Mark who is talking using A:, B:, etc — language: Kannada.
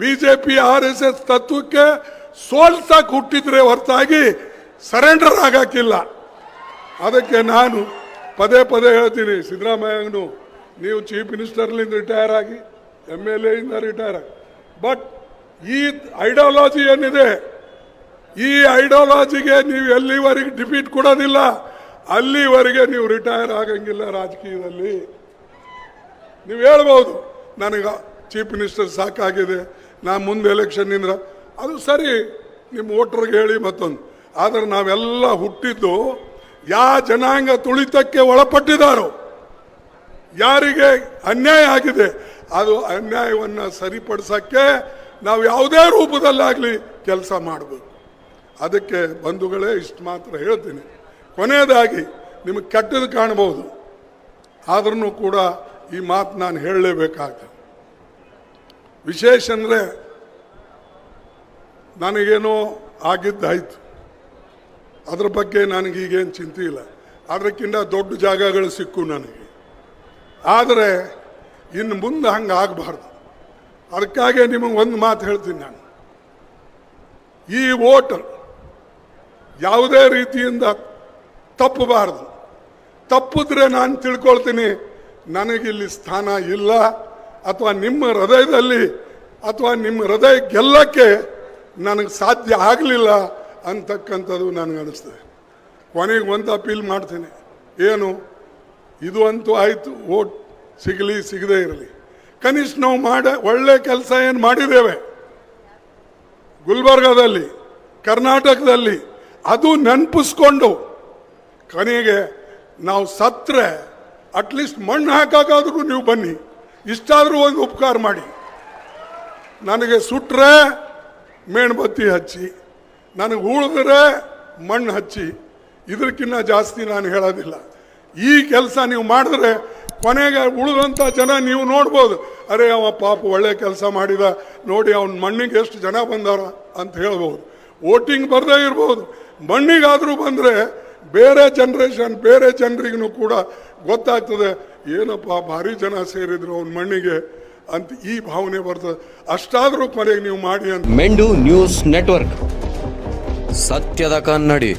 A: ಬಿಜೆಪಿ ಆರ್ ಎಸ್ ಎಸ್ ತತ್ವಕ್ಕೆ ಸೋಲ್ಸಕ್ ಹುಟ್ಟಿದ್ರೆ ಹೊರತಾಗಿ ಸರೆಂಡರ್ ಆಗಕ್ಕಿಲ್ಲ ಅದಕ್ಕೆ ನಾನು ಪದೇ ಪದೇ ಹೇಳ್ತೀನಿ ಸಿದ್ದರಾಮಯ್ಯನು ನೀವು ಚೀಫ್ ಮಿನಿಸ್ಟರ್ಲಿಂದ ರಿಟೈರ್ ಆಗಿ ಎಂ ಎಲ್ ಎಯಿಂದ ರಿಟೈರ್ ಆಗಿ. ಬಟ್ ಈ ಐಡಿಯಾಲಜಿ ಏನಿದೆ, ಈ ಐಡಿಯಾಲಜಿಗೆ ನೀವು ಎಲ್ಲಿವರೆಗೆ ಡಿಫೀಟ್ ಕೊಡೋದಿಲ್ಲ, ಅಲ್ಲಿವರೆಗೆ ನೀವು ರಿಟೈರ್ ಆಗಂಗಿಲ್ಲ ರಾಜಕೀಯದಲ್ಲಿ. ನೀವು ಹೇಳ್ಬೋದು, ನನಗೆ ಚೀಫ್ ಮಿನಿಸ್ಟರ್ ಸಾಕಾಗಿದೆ ನಾ ಮುಂದೆ ಎಲೆಕ್ಷನ್ ನಿಂದ್ರ ಅದು ಸರಿ ನಿಮ್ಮ ವೋಟ್ರಿಗೆ ಹೇಳಿ ಮತ್ತೊಂದು. ಆದರೆ ನಾವೆಲ್ಲ ಹುಟ್ಟಿದ್ದು ಯಾವ ಜನಾಂಗ ತುಳಿತಕ್ಕೆ ಒಳಪಟ್ಟಿದ್ದಾರೋ, ಯಾರಿಗೆ ಅನ್ಯಾಯ ಆಗಿದೆ, ಅದು ಅನ್ಯಾಯವನ್ನು ಸರಿಪಡಿಸೋಕ್ಕೆ ನಾವು ಯಾವುದೇ ರೂಪದಲ್ಲಾಗಲಿ ಕೆಲಸ ಮಾಡಬೇಕು. ಅದಕ್ಕೆ ಬಂಧುಗಳೇ ಇಷ್ಟು ಮಾತ್ರ ಹೇಳ್ತೀನಿ. ಕೊನೆಯದಾಗಿ ನಿಮಗೆ ಕೆಟ್ಟದ್ದು ಕಾಣಬಹುದು ಆದ್ರೂ ಕೂಡ ಈ ಮಾತು ನಾನು ಹೇಳಲೇಬೇಕಾಗ್ತದೆ. ವಿಶೇಷ ಅಂದರೆ ನನಗೇನೋ ಆಗಿದ್ದಾಯಿತು ಅದ್ರ ಬಗ್ಗೆ ನನಗೀಗೇನು ಚಿಂತೆ ಇಲ್ಲ. ಅದಕ್ಕಿಂತ ದೊಡ್ಡ ಜಾಗಗಳು ಸಿಕ್ಕು ನನಗೆ. ಆದರೆ ಇನ್ನು ಮುಂದೆ ಹಂಗೆ ಆಗಬಾರ್ದು. ಅದಕ್ಕಾಗೆ ನಿಮಗೆ ಒಂದು ಮಾತು ಹೇಳ್ತೀನಿ ನಾನು. ಈ ಓಟ್ ಯಾವುದೇ ರೀತಿಯಿಂದ ತಪ್ಪಬಾರ್ದು. ತಪ್ಪಿದ್ರೆ ನಾನು ತಿಳ್ಕೊಳ್ತೀನಿ, ನನಗಿಲ್ಲಿ ಸ್ಥಾನ ಇಲ್ಲ. ಅಥವಾ ನಿಮ್ಮ ಹೃದಯದಲ್ಲಿ ಅಥವಾ ನಿಮ್ಮ ಹೃದಯ ಗೆಲ್ಲಕ್ಕೆ ನನಗೆ ಸಾಧ್ಯ ಆಗಲಿಲ್ಲ ಅಂತಕ್ಕಂಥದ್ದು ನನಗೆ ಅನಿಸ್ತದೆ. ಕೊನೆಗೆ ಒಂದು ಅಪೀಲ್ ಮಾಡ್ತೀನಿ. ಏನು? ಇದು ಅಂತೂ ಆಯಿತು. ಓಟ್ ಸಿಗಲಿ, ಸಿಗದೇ ಇರಲಿ. ಕನಿಷ್ಠ ನಾವು ಮಾಡ, ಒಳ್ಳೆ ಕೆಲಸ ಏನು ಮಾಡಿದ್ದೇವೆ? ಗುಲ್ಬರ್ಗಾದಲ್ಲಿ, ಕರ್ನಾಟಕದಲ್ಲಿ ಅದು ನೆನಪಿಸ್ಕೊಂಡು ಕೊನೆಗೆ ನಾವು ಸತ್ತರೆ ಅಟ್ಲೀಸ್ಟ್ ಮಣ್ಣು ಹಾಕಾಗಾದ್ರೂ ನೀವು ಬನ್ನಿ. ಇಷ್ಟಾದರೂ ಒಂದು ಉಪಕಾರ ಮಾಡಿ. ನನಗೆ ಸುಟ್ಟರೆ ಮೇಣಬತ್ತಿ ಹಚ್ಚಿ, ನನಗೆ ಉಳಿದ್ರೆ ಮಣ್ಣು ಹಚ್ಚಿ, ಇದಕ್ಕಿನ್ನ ಜಾಸ್ತಿ ನಾನು ಹೇಳೋದಿಲ್ಲ. ಈ ಕೆಲಸ ನೀವು ಮಾಡಿದ್ರೆ ಕೊನೆಗೆ ಉಳಿದಂಥ ಜನ ನೀವು ನೋಡ್ಬೋದು. ಅರೆ, ಅವ ಪಾಪ ಒಳ್ಳೆ ಕೆಲಸ ಮಾಡಿದ, ನೋಡಿ ಅವನ ಮಣ್ಣಿಗೆ ಎಷ್ಟು ಜನ ಬಂದಾರ ಅಂತ ಹೇಳ್ಬೋದು. ವೋಟಿಂಗ್ ಬರದೇ ಇರ್ಬೋದು. ಮಣ್ಣಿಗಾದರೂ ಬಂದರೆ ಬೇರೆ ಜನ್ರೇಷನ್ ಬೇರೆ ಜನರಿಗೂ ಕೂಡ ಗೊತ್ತಾಗ್ತದೆ ಏನಪ್ಪ, ಭಾರಿ ಜನ ಸೇರಿದ್ರು ಅವನ ಮಣ್ಣಿಗೆ ಅಂತ ಈ ಭಾವನೆ ಬರ್ತದೆ. ಅಷ್ಟಾದರೂ ಕೊನೆಗೆ ನೀವು ಮಾಡಿ ಅಂತ.
B: ಮೆಂಡು ನ್ಯೂಸ್ ನೆಟ್ವರ್ಕ್. ಸತ್ಯದ ಕನ್ನಡಿ.